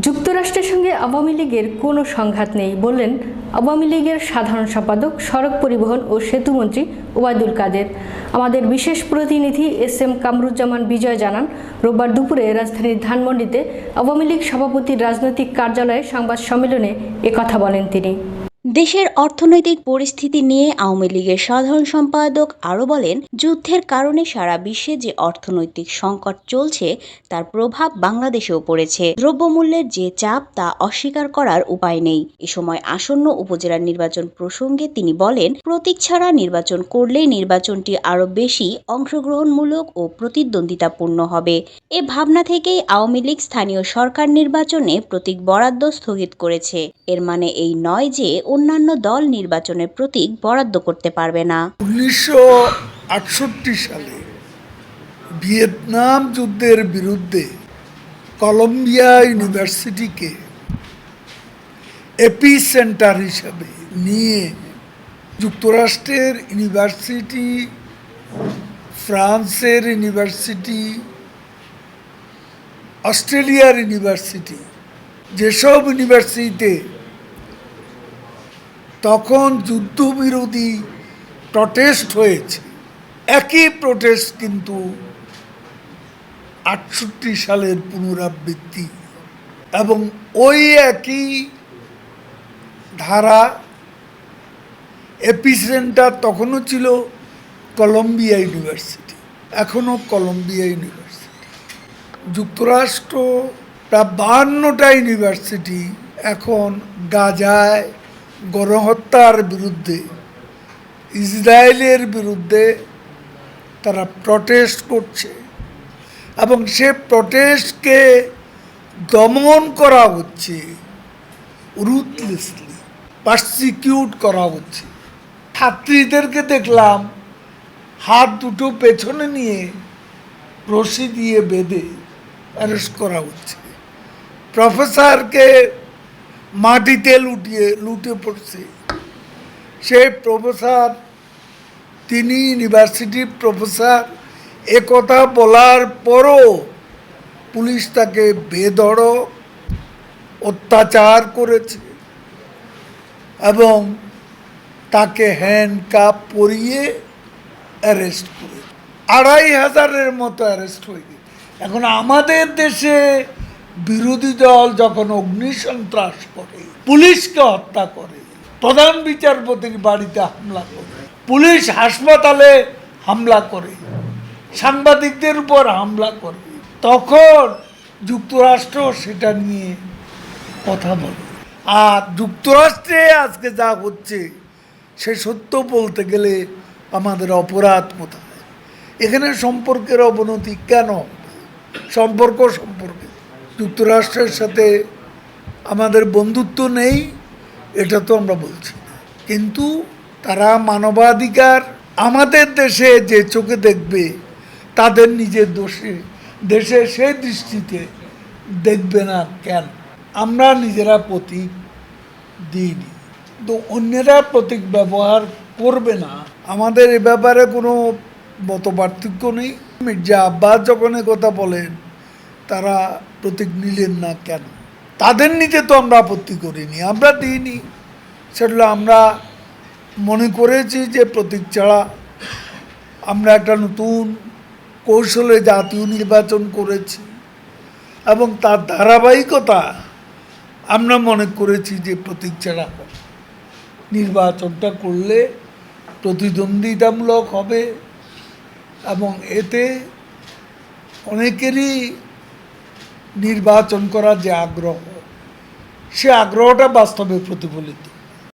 যুক্তরাষ্ট্রের সঙ্গে আওয়ামী লীগের কোনো সংঘাত নেই বললেন আওয়ামী লীগের সাধারণ সম্পাদক, সড়ক পরিবহন ও সেতুমন্ত্রী ওবায়দুল কাদের। আমাদের বিশেষ প্রতিনিধি এস এম কামরুজ্জামান বিজয় জানান, রোববার দুপুরে রাজধানীর ধানমন্ডিতে আওয়ামী লীগ সভাপতির রাজনৈতিক কার্যালয়ে সংবাদ সম্মেলনে কথা বলেন তিনি। দেশের অর্থনৈতিক পরিস্থিতি নিয়ে আওয়ামী লীগের সাধারণ সম্পাদক আরও বলেন, যুদ্ধের কারণে সারা বিশ্বে যে অর্থনৈতিক সংকট চলছে, তার প্রভাব বাংলাদেশেও পড়েছে। দ্রব্যমূল্যের যে চাপ, তা অস্বীকার করার উপায় নেই। এ সময় আসন্ন উপজেলা নির্বাচন প্রসঙ্গে তিনি বলেন, প্রতীক ছাড়া নির্বাচন করলেই নির্বাচনটি আরও বেশি অংশগ্রহণমূলক ও প্রতিদ্বন্দ্বিতাপূর্ণ হবে। এ ভাবনা থেকেই আওয়ামী লীগ স্থানীয় সরকার নির্বাচনে প্রতীক বরাদ্দ স্থগিত করেছে। এর মানে এই নয় যে অন্যান্য দল নির্বাচনের প্রতীক বরাদ্দ করতে পারবে না। উনিশশো আটষট্টি সালে ভিয়েতনাম যুদ্ধের বিরুদ্ধে কলম্বিয়া ইউনিভার্সিটিকে এপি সেন্টার হিসাবে নিয়ে যুক্তরাষ্ট্রের ইউনিভার্সিটি, ফ্রান্সের ইউনিভার্সিটি, অস্ট্রেলিয়ার ইউনিভার্সিটি, যেসব ইউনিভার্সিটিতে তখন যুদ্ধবিরোধী প্রটেস্ট হয়েছে। একই প্রটেস্ট কিন্তু আটষট্টি সালের পুনরাবৃত্তি এবং ওই একই ধারা এপিসেন্টার তখনও ছিল কলম্বিয়া ইউনিভার্সিটি, এখনও কলম্বিয়া ইউনিভার্সিটি। যুক্তরাষ্ট্র প্রায় বাহান্নটা ইউনিভার্সিটি এখন গাজায় গণহত্যার বিরুদ্ধে, ইসরায়েলের বিরুদ্ধে তারা প্রটেস্ট করছে এবং সে প্রটেস্টকে দমন করা হচ্ছে রুথলেসলি পার্সিকিউট করা হচ্ছে। ছাত্রীদেরকে দেখলাম হাত দুটো পেছনে নিয়ে রশি দিয়ে বেঁধে অ্যারেস্ট করা হচ্ছে। প্রফেসরকে মাটিতে লুটিয়ে, লুটে পড়ছে। সে প্রফেসর, তিনি ইউনিভার্সিটির প্রফেসর, এ কথা বলার পরও পুলিশ তাকে বেধড়ক অত্যাচার করেছে এবং তাকে হ্যান্ড কাপ পরিয়ে অ্যারেস্ট করে আড়াই হাজারের মতো অ্যারেস্ট হয়ে গেছে। এখন আমাদের দেশে বিরোধী দল যখন অগ্নিসন্ত্রাস করে, পুলিশকে হত্যা করে, প্রধান বিচারপতির বাড়িতে হামলা করে, পুলিশ হাসপাতালে হামলা করে, সাংবাদিকদের উপর হামলা করে, তখন যুক্তরাষ্ট্র সেটা নিয়ে কথা বলে। আর যুক্তরাষ্ট্রে আজকে যা হচ্ছে, সে সত্য বলতে গেলে আমাদের অপরাধ কোথায় এখানে সম্পর্কের অবনতি কেন সম্পর্ক সম্পর্কে যুক্তরাষ্ট্রের সাথে আমাদের বন্ধুত্ব নেই, এটা তো আমরা বলছি কিন্তু তারা মানবাধিকার আমাদের দেশে যে চোখে দেখবে, তাদের নিজের দোষে, দেশে সেই দৃষ্টিতে দেখবে না কেন? আমরা নিজেরা প্রতীক দিইনি। তো অন্যেরা প্রতীক ব্যবহার করবে না। আমাদের এ ব্যাপারে কোনো মত পার্থক্য নেই। মির্জা আব্বাস যখন কথা বলেন তারা প্রতীক নিলেন না কেন? তাদের নিতে তো আমরা আপত্তি করিনি, আমরা দিইনি। সেগুলো আমরা মনে করেছি যে প্রতীক ছাড়া আমরা একটা নতুন কৌশলে জাতীয় নির্বাচন করেছি এবং তার ধারাবাহিকতা আমরা মনে করেছি যে প্রতীক ছাড়া নির্বাচনটা করলে প্রতিদ্বন্দ্বিতামূলক হবে এবং এতে অনেকেরই নির্বাচন করার যে আগ্রহ সে আগ্রহটা বাস্তবে প্রতিফলিত।